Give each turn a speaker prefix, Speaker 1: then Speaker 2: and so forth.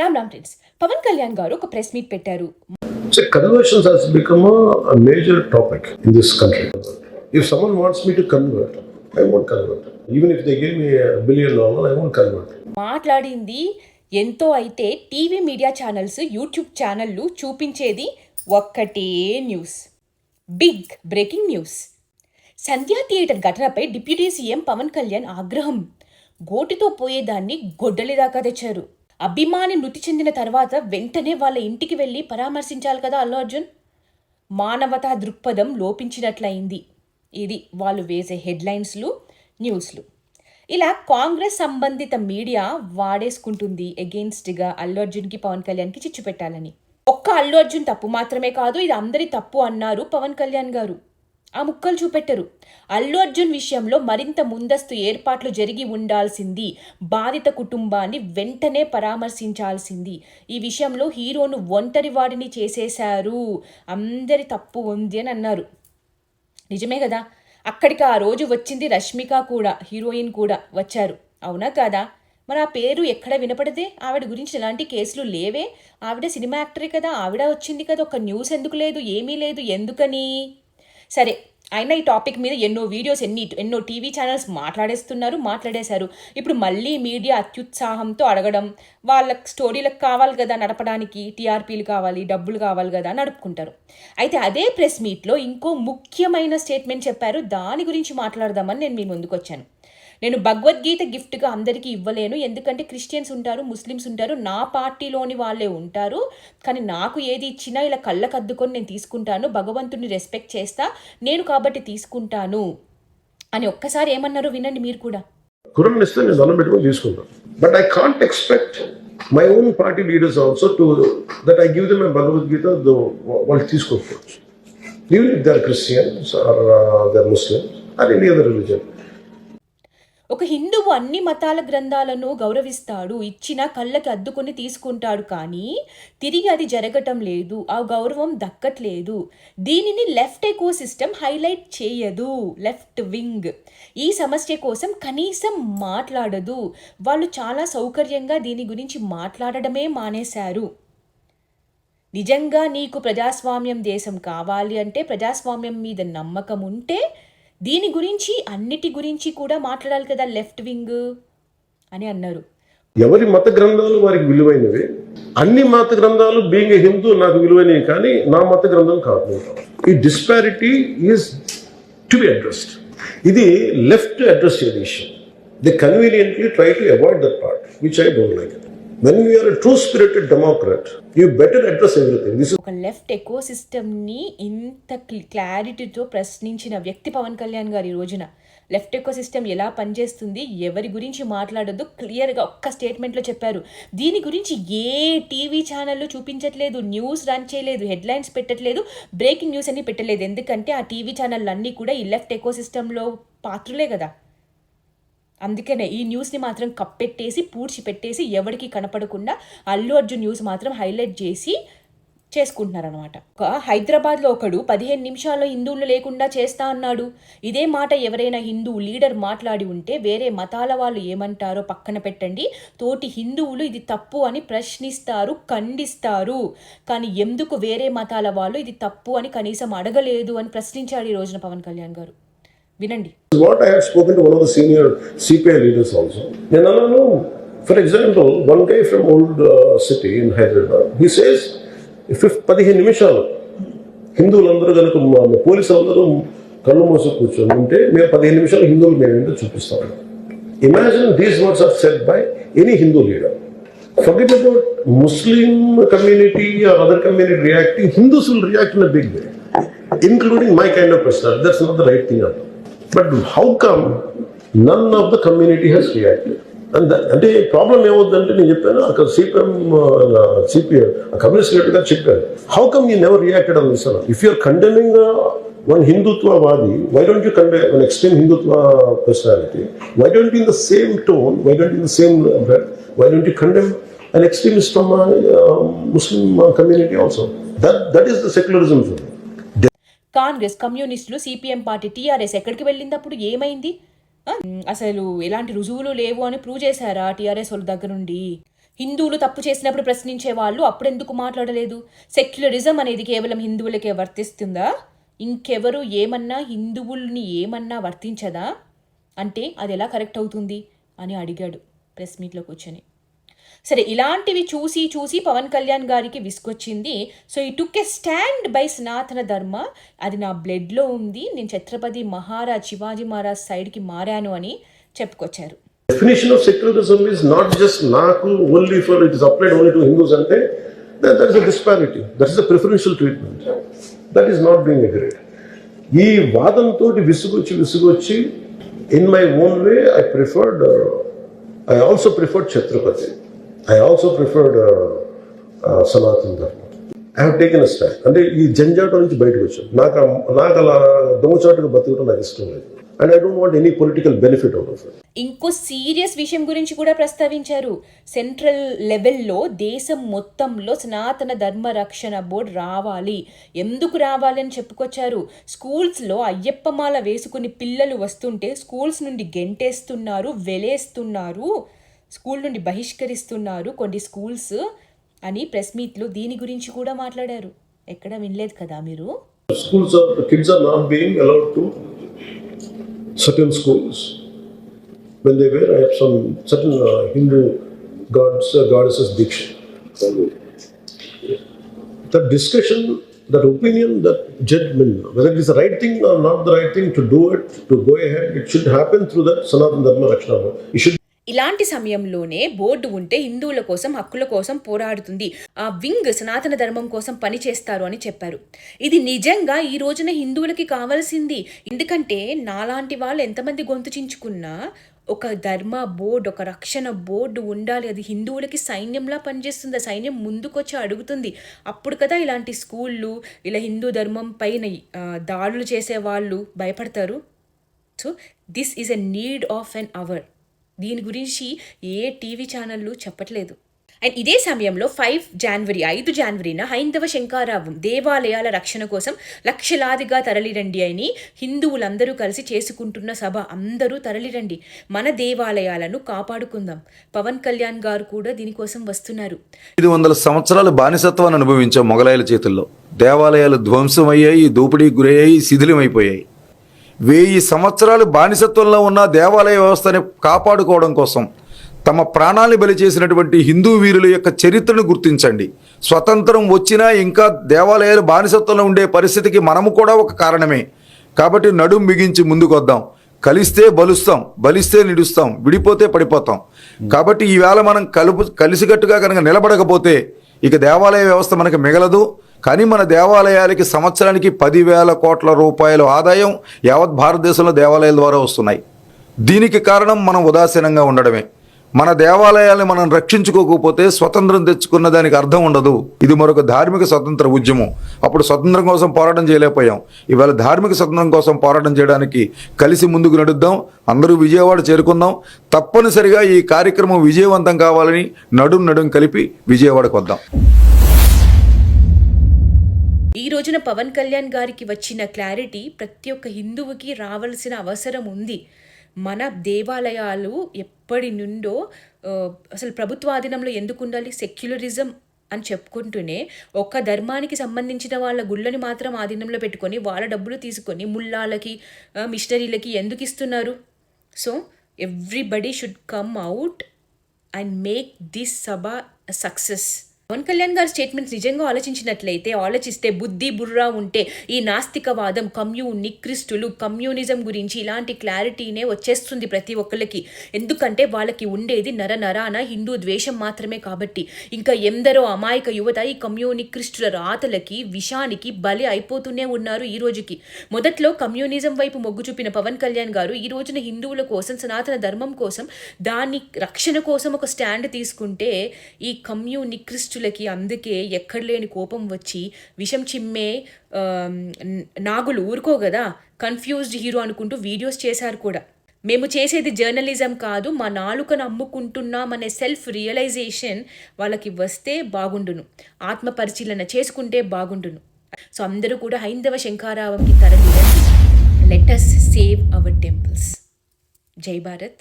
Speaker 1: Ram Ram friends Pawan Kalyan garu ఒక press meet పెట్టారు. మాట్లాడింది ఎంతో అయితే టీవీ మీడియా ఛానల్స్ యూట్యూబ్ ఛానళ్ళు చూపించేది ఒక్కటే news. Big breaking news. Sandhya theatre ఘటనపై డిప్యూటీ సీఎం పవన్ కళ్యాణ్ ఆగ్రహం. గోటితో పోయేదాన్ని గొడ్డలి దాకా తెచ్చారు. అభిమాని మృతి చెందిన తర్వాత వెంటనే వాళ్ళ ఇంటికి వెళ్ళి పరామర్శించాలి కదా అల్లు అర్జున్? మానవతా దృక్పథం లోపించినట్లయింది. ఇది వాళ్ళు వేసే హెడ్లైన్స్లు న్యూస్లు. ఇలా కాంగ్రెస్ సంబంధిత మీడియా వాడేసుకుంటుంది అగెయిన్స్ట్గా అల్లు అర్జున్కి పవన్ కళ్యాణ్కి చిచ్చు పెట్టాలని. ఒక్క అల్లు అర్జున్ తప్పు మాత్రమే కాదు ఇది అందరి తప్పు అన్నారు పవన్ కళ్యాణ్ గారు. ఆ ముక్కలు చూపెట్టరు. అల్లు అర్జున్ విషయంలో మరింత ముందస్తు ఏర్పాట్లు జరిగి ఉండాల్సింది బాధిత కుటుంబాన్ని వెంటనే పరామర్శించాల్సింది. ఈ విషయంలో హీరోను ఒంటరి వాడిని చేసేశారు. అందరి తప్పు ఉంది అని అన్నారు. నిజమే కదా? అక్కడికి ఆ రోజు వచ్చింది రష్మిక కూడా హీరోయిన్ కూడా వచ్చారు. అవునా కాదా? మరి ఆ పేరు ఎక్కడ వినపడదే? ఆవిడ గురించి ఎలాంటి కేసులు లేవే? ఆవిడ సినిమా యాక్టరే కదా ఆవిడ వచ్చింది కదా ఒక న్యూస్ ఎందుకు లేదు ఏమీ లేదు ఎందుకని? సరే అయినా ఈ టాపిక్ మీద ఎన్నో వీడియోస్ ఎన్ని ఎన్నో టీవీ ఛానల్స్ మాట్లాడేస్తున్నారు మాట్లాడేశారు. ఇప్పుడు మళ్ళీ మీడియా అత్యుత్సాహంతో అడగడం వాళ్ళ స్టోరీలకు కావాలి కదా నడపడానికి టీఆర్పీలు కావాలి డబ్బులు కావాలి కదా నడుపుకుంటారు. అయితే అదే ప్రెస్ మీట్లో ఇంకో ముఖ్యమైన స్టేట్మెంట్ చెప్పారు దాని గురించి మాట్లాడదామని నేను మీ ముందుకు వచ్చాను నేను భగవద్గీత గిఫ్ట్గా అందరికీ ఇవ్వలేను. ఎందుకంటే క్రిస్టియన్స్ ఉంటారు ముస్లిమ్స్ ఉంటారు నా పార్టీలోని వాళ్ళే ఉంటారు. కానీ నాకు ఏది ఇచ్చినా ఇలా కళ్ళకద్దుకొని నేను తీసుకుంటాను. భగవంతుని రెస్పెక్ట్ చేస్తా. నేను కాబట్టి తీసుకుంటాను. అని ఒక్కసారి ఏమన్నారు వినండి మీరు కూడా.
Speaker 2: ఇస్తే నేను దండం తీసుకుంటాను. But I can't expect my own party leaders also to that I give them Bhagavad Gita వాళ్ళు తీసుకోకపోవచ్చు. Even if they are Christians or they are Muslims or any other religion
Speaker 1: ఒక హిందువు అన్ని మతాల గ్రంథాలను గౌరవిస్తాడు ఇచ్చిన కళ్ళకి అద్దుకొని తీసుకుంటాడు కానీ తిరిగి అది జరగటం లేదు ఆ గౌరవం దక్కట్లేదు. దీనిని లెఫ్ట్ ఎకో సిస్టమ్ హైలైట్ చేయదు లెఫ్ట్ వింగ్. ఈ సమస్య కోసం కనీసం మాట్లాడదు. వాళ్ళు చాలా సౌకర్యంగా దీని గురించి మాట్లాడడమే మానేశారు. నిజంగా నీకు ప్రజాస్వామ్యం దేశం కావాలి అంటే ప్రజాస్వామ్యం మీద నమ్మకం ఉంటే దీని గురించి అన్నిటి గురించి కూడా మాట్లాడాలి కదా లెఫ్ట్ వింగ్ అని అన్నారు.
Speaker 2: ఎవరి మత గ్రంథాలు వారికి విలువైనవి? అన్ని మత గ్రంథాలు బీయింగ్ ఏ హిందూ నాకు విలువైనవి కానీ నా మత గ్రంథం కాదు. ఈ disparity is to be addressed ఇది లెఫ్ట్ అడ్రస్ చేయదు విషయం the conveniently try to avoid that part which I don't like when you're true spirited democrat you better address everything this
Speaker 1: ఒక లెఫ్ట్ ఎకో సిస్టమ్ని ఇంత క్లారిటీతో ప్రశ్నించిన వ్యక్తి పవన్ కళ్యాణ్ గారు ఈ రోజున. లెఫ్ట్ ఎకో సిస్టమ్ ఎలా పనిచేస్తుంది ఎవరి గురించి మాట్లాడద్దు క్లియర్గా ఒక్క స్టేట్మెంట్లో చెప్పారు. దీని గురించి ఏ టీవీ ఛానల్లో చూపించట్లేదు న్యూస్ రన్ చేయలేదు హెడ్లైన్స్ పెట్టట్లేదు బ్రేకింగ్ న్యూస్ అని పెట్టలేదు. ఎందుకంటే ఆ టీవీ ఛానళ్ళు అన్నీ కూడా ఈ లెఫ్ట్ ఎకో సిస్టంలో పాత్రలే కదా. అందుకనే ఈ న్యూస్ని మాత్రం కప్పెట్టేసి పూడ్చి పెట్టేసి ఎవరికి కనపడకుండా అల్లు అర్జున్ న్యూస్ మాత్రం హైలైట్ చేసి చేసుకుంటున్నారనమాట ఒక హైదరాబాద్లో ఒకడు పదిహేను నిమిషాల్లో హిందువులు లేకుండా చేస్తా అన్నాడు. ఇదే మాట ఎవరైనా హిందూ లీడర్ మాట్లాడి ఉంటే వేరే మతాల వాళ్ళు ఏమంటారో పక్కన పెట్టండి. తోటి హిందువులు ఇది తప్పు అని ప్రశ్నిస్తారు ఖండిస్తారు. కానీ ఎందుకు వేరే మతాల వాళ్ళు ఇది తప్పు అని కనీసం అడగలేదు అని ప్రశ్నించాడు ఈ రోజున పవన్ కళ్యాణ్ గారు. వినండి.
Speaker 2: What I have spoken to one of the senior CPI leaders also నేను అన్నాను for example one guy from old city in Hyderabad he says పదిహేను నిమిషాలు. హిందువులందరూ కనుక పోలీసు అందరూ కళ్ళు మోసం కూర్చొని ఉంటే మేము పదిహేను నిమిషాలు హిందువులు మేమేంటో చూపిస్తాము? Imagine these words are set by any Hindu leader for Muslim community or other community reacting Hindus react in big way including my kind of person that's not the right thing at But how come none of the community has reacted? And that, అంటే problem ఏమవుతుందంటే నేను చెప్పాను అక్కడ CPM CPM communist leader గారు చెప్పారు how come you never reacted on this if you're condemning one హిందుత్వవాది why don't you condemn one extreme Hindutva personality why don't in the same tone why don't in the same why don't you condemn an extremist from a uh, Muslim uh, community also? That that is the secularism for me.
Speaker 1: Congress కమ్యూనిస్టులు CPM party TRS ఎక్కడికి వెళ్ళింది అప్పుడు ఏమైంది అసలు ఎలాంటి రుజువులు లేవు అని ప్రూవ్ చేశారా టీఆర్ఎస్ వాళ్ళ దగ్గర నుండి? హిందువులు తప్పు చేసినప్పుడు ప్రశ్నించే వాళ్ళు అప్పుడెందుకు మాట్లాడలేదు? సెక్యులరిజం అనేది కేవలం హిందువులకే వర్తిస్తుందా? ఇంకెవరు ఏమన్నా హిందువుల్ని ఏమన్నా వర్తించదా? అంటే అది ఎలా కరెక్ట్ అవుతుంది? అని అడిగాడు ప్రెస్ మీట్లో కూర్చొని సరే ఇలాంటివి చూసి చూసి పవన్ కళ్యాణ్ గారికి విసుకొచ్చింది సో ఈ టుక్ ఎ స్టాండ్ బై సనాతన ధర్మ అది నా బ్లడ్లో ఉంది నేను ఛత్రపతి మహారాజ్ శివాజీ మహారాజ్ సైడ్కి మారాను అని చెప్పుకొచ్చారు
Speaker 2: definition of secularism is not just నాకు only for it is applied only to Hindus అంటే that is a disparity that is a preferential treatment that is not being agreed ఈ వాదంతో విసుగొచ్చి విసుగొచ్చి in my own way I preferred I also preferred Chhatrapati I also preferred Sanatan Dharma I have taken a stand అంటే ఈ జంజాటం నుంచి బయటకు వచ్చాను. నాకు నాకు అలా దొంగచాటుగా బతకడం నాకు ఇష్టం లేదు. And I don't want any political benefit out of it
Speaker 1: ఇంకో సీరియస్ విషయం గురించి కూడా ప్రస్తావించారు. సెంట్రల్ లెవెల్లో దేశం మొత్తంలో సనాతన ధర్మ రక్షణ బోర్డు రావాలి. ఎందుకు రావాలి అని చెప్పుకొచ్చారు. స్కూల్స్లో అయ్యప్పమాల వేసుకుని పిల్లలు వస్తుంటే స్కూల్స్ నుండి గెంటేస్తున్నారు వెలేస్తున్నారు. స్కూల్ నుండి బహిష్కరిస్తున్నారు కొన్ని స్కూల్స్ అని ప్రెస్ మీట్లో దీని గురించి కూడా మాట్లాడారు. ఎక్కడ వినలేదు కదా మీరు?
Speaker 2: Schools kids are not allowed to certain schools when they where I have some certain diksha the discussion that opinion that judgement whether it is right ధర్మ రక్షణ
Speaker 1: ఇలాంటి సమయంలోనే బోర్డు ఉంటే హిందువుల కోసం హక్కుల కోసం పోరాడుతుంది. ఆ వింగ్ సనాతన ధర్మం కోసం పనిచేస్తారు అని చెప్పారు. ఇది నిజంగా ఈ రోజున హిందువులకి కావాల్సింది. ఎందుకంటే నాలాంటి వాళ్ళు ఎంతమంది గొంతు చించుకున్నా ఒక ధర్మ బోర్డు ఒక రక్షణ బోర్డు ఉండాలి. అది హిందువులకి సైన్యంలా పనిచేస్తుంది. సైన్యం ముందుకొచ్చి అడుగుతుంది. అప్పుడు కదా ఇలాంటి స్కూళ్ళు ఇలా హిందూ ధర్మం పైన దాడులు చేసే వాళ్ళు భయపడతారు. So this is a need of an hour దీని గురించి ఏ టీవీ ఛానళ్ళు చెప్పట్లేదు. అండ్ ఇదే సమయంలో ఫైవ్ జనవరి ఐదు జనవరిన హైందవ శంకారావం దేవాలయాల రక్షణ కోసం లక్షలాదిగా తరలిరండి అని హిందువులందరూ కలిసి చేసుకుంటున్న సభ. అందరూ తరలిరండి. మన దేవాలయాలను కాపాడుకుందాం. పవన్ కళ్యాణ్ గారు కూడా దీనికోసం వస్తున్నారు.
Speaker 3: ఐదు వందల సంవత్సరాలు బానిసత్వాన్ని అనుభవించాం మొఘలాయల చేతుల్లో దేవాలయాలు ధ్వంసమయ్యాయి దోపిడీ గురయ్యాయి శిథిలమైపోయాయి. వెయ్యి సంవత్సరాలు బానిసత్వంలో ఉన్న దేవాలయ వ్యవస్థని కాపాడుకోవడం కోసం తమ ప్రాణాలను బలి చేసినటువంటి హిందూ వీరుల యొక్క చరిత్రను గుర్తించండి. స్వతంత్రం వచ్చినా ఇంకా దేవాలయాలు బానిసత్వంలో ఉండే పరిస్థితికి మనము కూడా ఒక కారణమే. కాబట్టి నడుం బిగించి ముందుకొద్దాం. కలిస్తే బలుస్తాం బలిస్తే నిడుస్తాం విడిపోతే పడిపోతాం. కాబట్టి ఈవేళ మనం కలుపు కలిసికట్టుగా కనుక నిలబడకపోతే ఇక దేవాలయ వ్యవస్థ మనకు మిగలదు. కానీ మన దేవాలయాలకి సంవత్సరానికి పదివేల కోట్ల రూపాయల ఆదాయం యావత్ భారతదేశంలో దేవాలయాల ద్వారా వస్తున్నాయి. దీనికి కారణం మనం ఉదాసీనంగా ఉండడమే. మన దేవాలయాల్ని మనం రక్షించుకోకపోతే స్వతంత్రం తెచ్చుకున్న దానికి అర్థం ఉండదు. ఇది మరొక ధార్మిక స్వతంత్ర ఉద్యమం. అప్పుడు స్వతంత్రం కోసం పోరాటం చేయలేకపోయాం. ఇవాళ ధార్మిక స్వతంత్రం కోసం పోరాటం చేయడానికి కలిసి ముందుకు నడుద్దాం. అందరూ విజయవాడ చేరుకుందాం. తప్పనిసరిగా ఈ కార్యక్రమం విజయవంతం కావాలని నడుం నడుం కలిపి విజయవాడకు వద్దాం.
Speaker 1: ఈ రోజున పవన్ కళ్యాణ్ గారికి వచ్చిన క్లారిటీ ప్రతి ఒక్క హిందువుకి రావాల్సిన అవసరం ఉంది. మన దేవాలయాలు ఎప్పటి నుండో అసలు ప్రభుత్వాధీనంలో ఎందుకు ఉండాలి? సెక్యులరిజం అని చెప్పుకుంటూనే ఒక్క ధర్మానికి సంబంధించిన వాళ్ళ గుళ్ళని మాత్రం ఆధీనంలో పెట్టుకొని వాళ్ళ డబ్బులు తీసుకొని ముల్లాలకి మిషనరీలకి ఎందుకు ఇస్తున్నారు? So everybody should come out and make this sabha success Pawan Kalyan గారి స్టేట్మెంట్స్ నిజంగా ఆలోచించినట్లయితే ఆలోచిస్తే బుద్ధి బుర్రా ఉంటే ఈ నాస్తికవాదం కమ్యూ నిక్రిస్టులు కమ్యూనిజం గురించి ఇలాంటి క్లారిటీనే వచ్చేస్తుంది ప్రతి ఒక్కరికి ఎందుకంటే వాళ్ళకి ఉండేది నర నరాన హిందూ ద్వేషం మాత్రమే కాబట్టి. ఇంకా ఎందరో అమాయక యువత ఈ కమ్యూనిక్రిస్టుల రాతలకి విషానికి బలి అయిపోతూనే ఉన్నారు ఈ రోజుకి. మొదట్లో కమ్యూనిజం వైపు మొగ్గు చూపిన పవన్ కళ్యాణ్ గారు ఈ రోజున హిందువుల కోసం సనాతన ధర్మం కోసం దాని రక్షణ కోసం ఒక స్టాండ్ తీసుకుంటే ఈ కమ్యూనిక్రిస్టు కమ్యూనిక్రిస్టులకి అందుకే ఎక్కడ లేని కోపం వచ్చి విషం చిమ్మే నాగులు ఊరుకో కదా కన్ఫ్యూజ్డ్ హీరో అనుకుంటూ వీడియోస్ చేశారు కూడా. మేము చేసేది జర్నలిజం కాదు మా నాలుకను అమ్ముకుంటున్నాం అనే సెల్ఫ్ రియలైజేషన్ వాళ్ళకి వస్తే బాగుండును. ఆత్మ పరిశీలన చేసుకుంటే బాగుండును. సో అందరూ కూడా హైందవ శంకారావంకి తరలి లెట్ సేవ్ అవర్ టెంపుల్స్ జై భారత్.